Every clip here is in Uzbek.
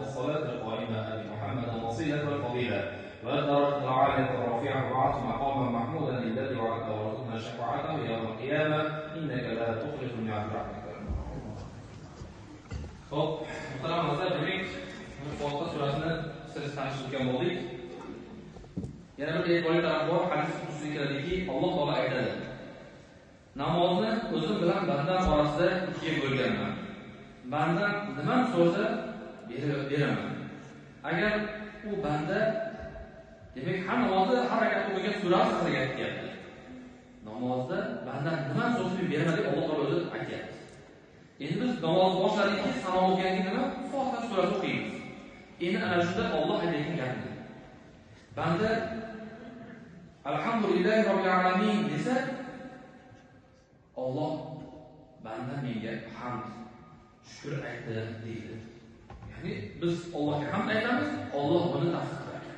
التامة والصلاة القائمة آت محمدا الوسيلة والفضيلة والدرجة العالية الرفيعة وبعث مقاما محمودا الذي وعدته ورزقنا شفاعته يوم القيامة إنك لا تخلف الميعاد برحمتك Xo'p, muhtaram azizlar, demak, Fotiha surasini siz tanishib o'tgan bo'ldik. Yana bir e'tiborli taraf bor, hadis qudusida keladiki, Alloh taolo aytadi: Namozni o'zim bilan bandam orasida ikkiga bo'lganman. Bandam nimani so'rasa berib beraman. Agar u banda demak hamma namozni harakat o'qigan surasi haqida gapiryapti. Namozda banda nima so'rasa berma deb Alloh taolo o'zi aytyapti. Endi biz namozni boshladikki, salom o'qigandan keyin nima? Fotiha surasi o'qiymiz. Endi ana shunda Alloh aytayotgan gapni. Banda Alhamdulillahi robbil alamin desa, Alloh banda menga hamd, shukr aytdi deydi. Ya'ni biz Allohga hamd aytamiz, Alloh buni tasdiqlaydi.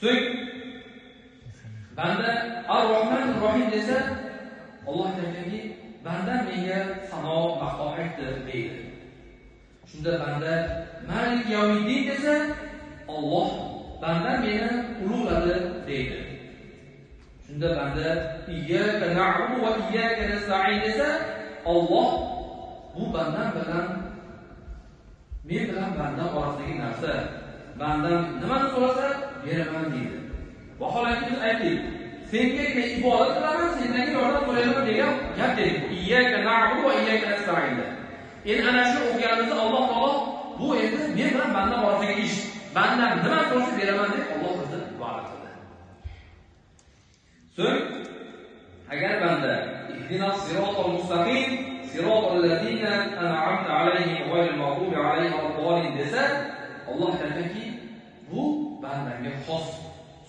So'ng banda Ar-Rahman Ar-Rahim desa, Alloh aytadiki, banda menga sano maqtoq aytdi deydi. Shunda banda Malik Yawmiddin desa, Alloh banda meni ulug'ladi deydi. Shunda banda iyyaka na'budu va iyyaka nasta'in desa, Alloh bu bandam bilan men bilan bandam orasidagi narsa. Bandam nimani so'rasa beraman deydi. Vaholanki biz aytdik, senga men ibodat qilaman, sendan yordam so'rayman degan gap dedik. Iyyaka na'budu va iyyaka nasta'in. Endi ana shu o'qiganimizda Alloh taolo bu endi men bilan bandam orasidagi ish. Bandam nima so'rasa beraman deb Alloh bizni va'da qildi. So'ng agar banda ihdinas mustaqim صراط الذين أنعمت عليهم غير المغضوب عليهم waladdallin desa, Alloh aytadiki, bu bandamga xos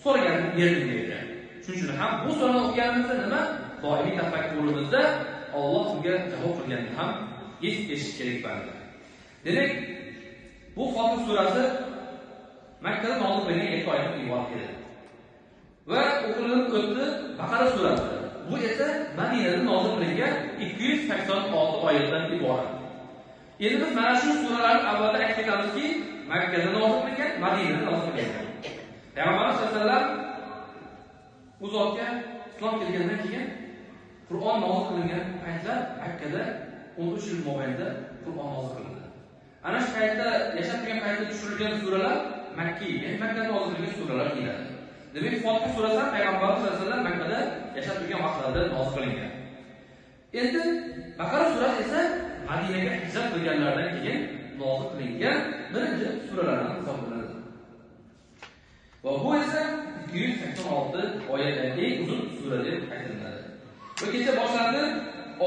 so'ragan berdim deydi. Shuning uchun ham bu so'rani o'qiganimizda nima? Doimiy tafakkurimizda Alloh unga javob qilganini ham es eshitish kerak banda. Demak, bu Fotiha surasi Makkada nozil bo'lgan yakka oyatdan iborat edi. Va o'qilinib o'tdi Baqara surasi. Bu esa Madinada nozil qilingan 286 oyatdan iborat. Endi biz mana shu suralarni avvalda aytib ketamizki, Makkada nozil qilingan, Madinada nozil qilingan. Payg'ambarimiz sallallohu alayhi vasallam u zotga islom kelgandan keyin Qur'on nozil qilingan paytlar Makkada 13 yil mobaynida Qur'on nozil qilindi. Ana shu paytda yashab turgan paytda tushirilgan suralar Makkiy, ya'ni Makkada nozil qilingan suralar deyiladi. Demak, Fotiha surasi ham payg'ambarimiz sallallohu alayhi vasallam Makkada yashab turgan vaqtlarida nozil qilingan. endi baqara surasi esa madinaga hijrat qilganlardan keyin nozil qilingan birinchi suralardan hisoblanadi va bu esa ikki yuz sakson olti oyatdan eng uzun sura deb aytiladi va kecha boshlandi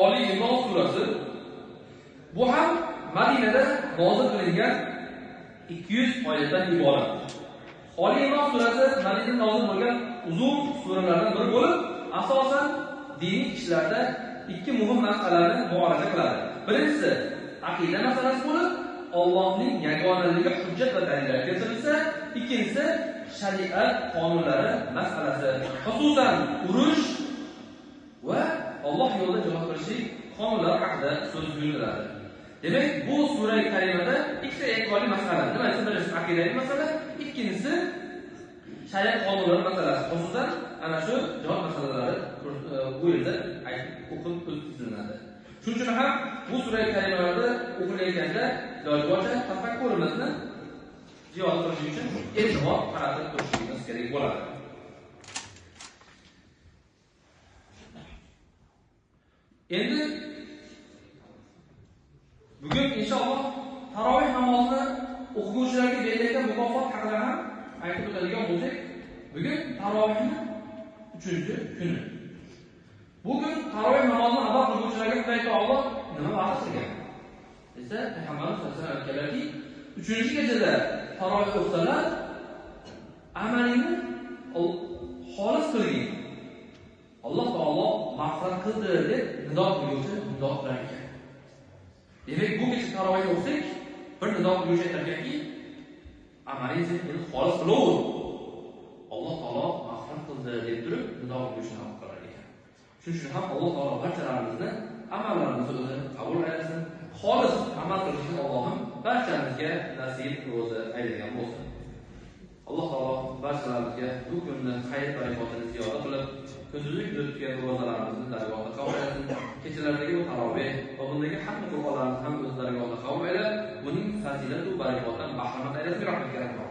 oliy imron surasi bu ham madinada nozil qilingan ikki yuz oyatdan iborat Oli imron surasi madinada nozil bo'lgan uzun suralardan biri bo'lib asosan diniy ishlarda ikki muhim masalalarni muolaja qiladi. Birinchisi aqida masalasi bo'lib Allohning yagonaligi hujjat va dalillar keltirilsa ikkinchisi shariat qonunlari masalasi. Xususan urush va Alloh yo'lida jihod qilishlik qonunlari haqida so'z yuritiladi. Demak bu sura karimada ikkita e'tiborli masala. Nima desa birinchisi aqidaviy masala ikkinchisi shariat qonunlari masalasi. Xususan ana shu javob masalalari e, bu yerda o'qib tiziladi shuning uchun ham bu sura karimalarni o'qilayotganda iloji boricha tafakkurimizni ziyod qilish uchun e'tibor qaratib turishimiz kerak bo'ladi. Endi bugun inshaalloh taroveh namozini o'qiguvchilarga berilgan mukofot haqida ham aytib o'tadigan bo'lsak bugun tarovehni uchinchi kuni. Bugun taroveh namozini ado qiluvchilarga xudo taolo nima va'da qilgan? Desa payg'ambarimiz sallallohu alayhi vasallam aytganlarki uchinchi kechada taroveh o'qisalar amalingni xolis qilgin alloh taolo mag'firat qildi deb nido qilguvchi nido qilar ekan demak bu kecha taroveh o'qisak bir nido qilguvchi aytarkanki amalingizni endi xolis qilaver. Alloh taolo mag'firat qildi deb turib nido qilguvchini qilar ekan. Shuning uchun ham alloh taolo barchalarimizni amallarimizni o'zi qabul aylasin xolis amal qilishni allohim barchamizga nasib ro'zi aylagan bo'lsin. Alloh taolo barchalarimizga bu kunni xayr barakotini ziyoda qilib kunduzlik o'tgan ro'zalarimizni dargohida qabul aylasin. Kechalardagi bu taroveh va bundagi hamma qur'onlarni ham o'z dargohida qabul aylab buning fazilatu barakotidan bahramand aylasin bi